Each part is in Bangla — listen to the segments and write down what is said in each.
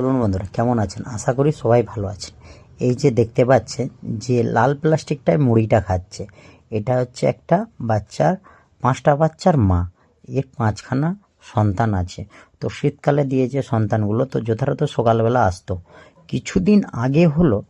বলুন বন্ধুরা, কেমন আছেন? আশা করি সবাই ভালো আছেন। এই যে দেখতে পাচ্ছেন, যে লাল প্লাস্টিকটায় মুড়িটা খাচ্ছে, এটা হচ্ছে একটা বাচ্চার, পাঁচটা বাচ্চার মা। এর পাঁচখানা সন্তান আছে। তো শীতকালে দিয়েছে সন্তানগুলো, তো যথাযথ সকালবেলা আসতো। কিছুদিন আগে হলো,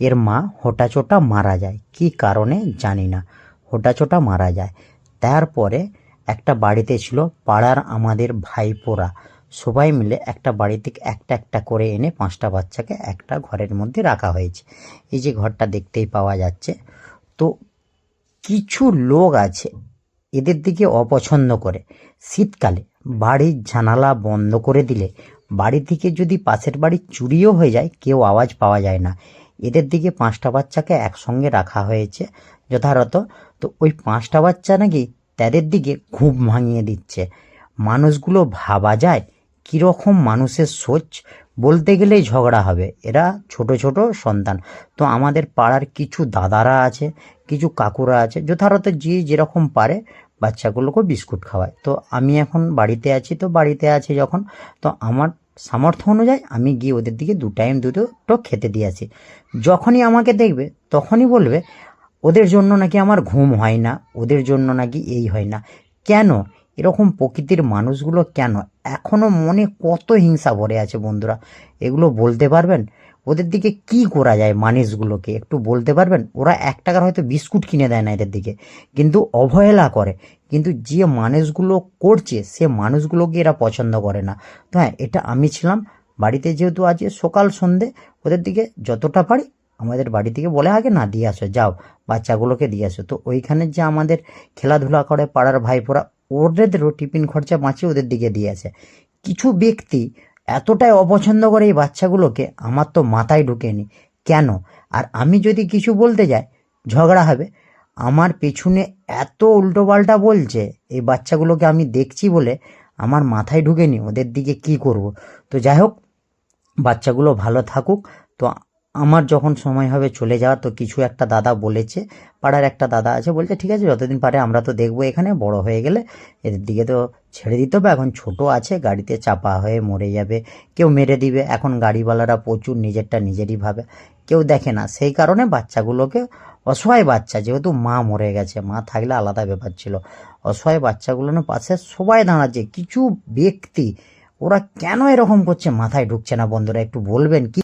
এর মা হোটাচোটা মারা যায়। কি কারণে জানি না। হোটাচোটা মারা যায়। তারপরে একটা বাড়িতে ছিল পাড়ার আমাদের ভাইপোরা। সবাই মিলে একটা বাড়ি থেকে একটা একটা করে এনে পাঁচটা বাচ্চাকে একটা ঘরের মধ্যে রাখা হয়েছে। এই যে ঘরটা দেখতেই পাওয়া যাচ্ছে। তো কিছু লোক আছে, এদের দিকে অপছন্দ করে। শীতকালে বাড়ির জানালা বন্ধ করে দিলে বাড়ি থেকে যদি পাশের বাড়ি চুরিও হয়ে যায়, কেউ আওয়াজ পাওয়া যায় না। এদের দিকে পাঁচটা বাচ্চাকে একসঙ্গে রাখা হয়েছে যথারত। তো ওই পাঁচটা বাচ্চা নাকি তাদের দিকে ঘুম ভাঙিয়ে দিচ্ছে। মানুষগুলো ভাবা যায় কীরকম মানুষের সোচ বলতে গেলেই ঝগড়া হবে। এরা ছোট ছোট সন্তান। তো আমাদের পাড়ার কিছু দাদারা আছে, কিছু কাকুরা আছে যথারত যে যেরকম পারে বাচ্চাগুলোকে বিস্কুট খাওয়ায়। তো আমি এখন বাড়িতে আছি, তো বাড়িতে আছি যখন, তো আমার সামর্থ্য অনুযায়ী আমি গিয়ে ওদের দিকে দু টাইম দুটো খেতে দিয়ে আসি। যখনই আমাকে দেখবে, তখনই বলবে, ওদের জন্য নাকি আমার ঘুম হয় না, ওদের জন্য নাকি এই হয় না। কেন? এরকম প্রকৃতির মানুষগুলো কেন? এখনও মনে কত হিংসা ভরে আছে বন্ধুরা। এগুলো বলতে পারবেন? ওদের দিকে কি করা যায় মানুষগুলোকে? একটু বলতে পারবেন? ওরা এক টাকার হয়তো বিস্কুট কিনে দেয় না এদের দিকে। কিন্তু অবহেলা করে। কিন্তু যে মানুষগুলো করছে, সে মানুষগুলোকে এরা পছন্দ করে না। তো হ্যাঁ এটা আমি ছিলাম। বাড়িতে যেহেতু আজকে সকাল সন্ধে ওদের দিকে যতটা পারি আমাদের বাড়ি থেকে বলে, আগে না, দিয়ে আসো, যাও, বাচ্চাগুলোকে দিয়ে আসো। তো ওইখানে যে আমাদের খেলাধুলা করে পাড়ার ভাইপোরা ওদেরও টিফিন খরচা বাঁচিয়ে ওদের দিকে দিয়ে আসে কিছু ব্যক্তি এতটাই অপছন্দ করে এই বাচ্চাগুলোকে, আমার তো মাথায় ঢুকেনি। কেন? আর আমি যদি কিছু বলতে যাই, ঝগড়া হবে। আমার পেছনে এত উল্টোপাল্টা বলছে, এই বাচ্চাগুলোকে আমি দেখছি বলে আমার মাথায় ঢুকেনি, ওদের দিকে কি করব? তো যাই হোক, বাচ্চাগুলো ভালো থাকুক। তো আমার যখন সময় হবে চলে যাওয়ার, তো কিছু একটা দাদা বলেছে, পাড়ার একটা দাদা আছে, বলছে ঠিক আছে, যতদিন পারে আমরা তো দেখব এখানে, বড় হয়ে গেলে এদের দিকে তো ছেড়ে দিতে হবে, এখন ছোট আছে, গাড়িতে চাপা হয়ে মরে যাবে, কেউ মেরে দিবে, এখন গাড়িওয়ালারা প্রচুর নিজেরটা নিজেরই ভাবে, কেউ দেখে না, সেই কারণে বাচ্চাগুলোকে, অসহায় বাচ্চা, যেহেতু মা মরে গেছে, মা থাকলে আলাদা ব্যাপার ছিল, অসহায় বাচ্চাগুলোর পাশে সবাই দাঁড়াচ্ছে, কিছু ব্যক্তি, ওরা কেন এরকম করছে, মাথায় ঢুকছে না বন্ধুরা, একটু বলবেন কি